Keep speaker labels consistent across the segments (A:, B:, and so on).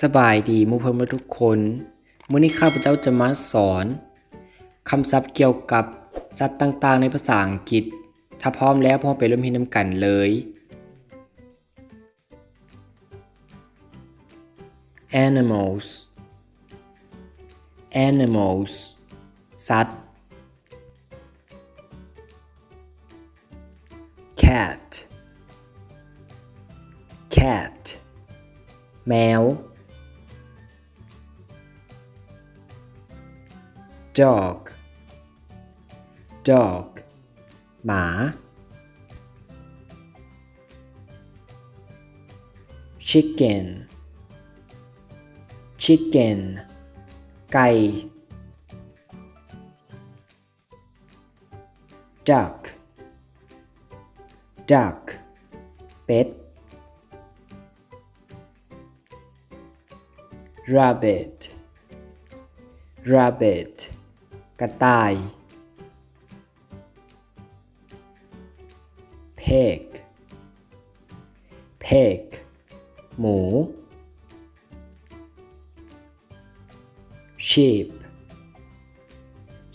A: สบายดีมุเพิ่มทุกคนมื้อนี้ข้าพเจ้าจะมาสอนคำศัพท์เกี่ยวกับสัตว์ต่างๆ ในภาษาอังกฤษ ถ้าพร้อมแล้วพอไปเริ่มที่น้ำกันเลย animals animals สัตว์ cat cat แมว dog dog หมา chicken chicken ไก่ duck duck เป็ด rabbit rabbit กระต่าย pig pig หมู sheep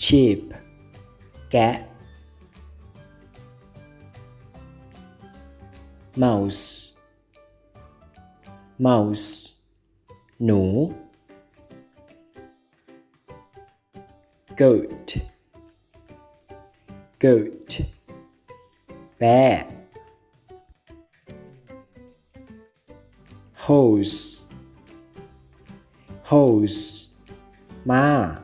A: sheep แกะ mouse mouse หนู goat, goat, bear, hose, hose, ma,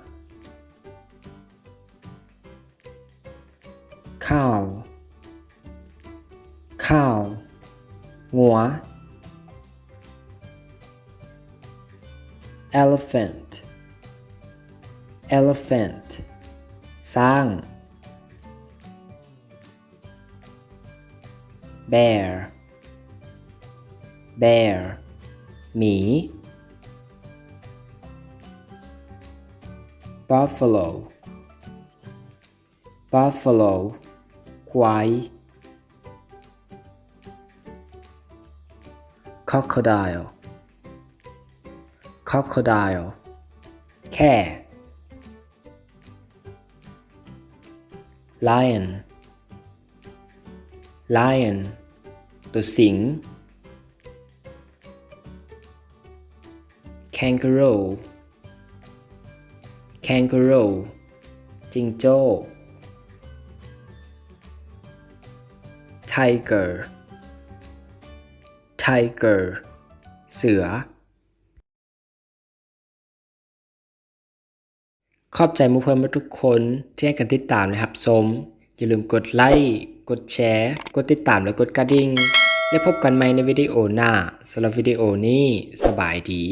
A: cow, cow, ngua, elephant elephant สร้าง bear bear หมี buffalo buffalo ควาย crocodile crocodile แค่ lion lion ตัวสิง kangaroo kangaroo จิงโจ้ tiger tiger เสือ ขอบใจมุเพิ่มมาทุกคนที่ให้กันติดตามนะครับสมอย่าลืมกดไลค์กดแชร์ กดติดตามและกดกระดิ่ง และพบกันใหม่ในวิดีโอหน้าสำหรับวิดีโอนี้สบายดี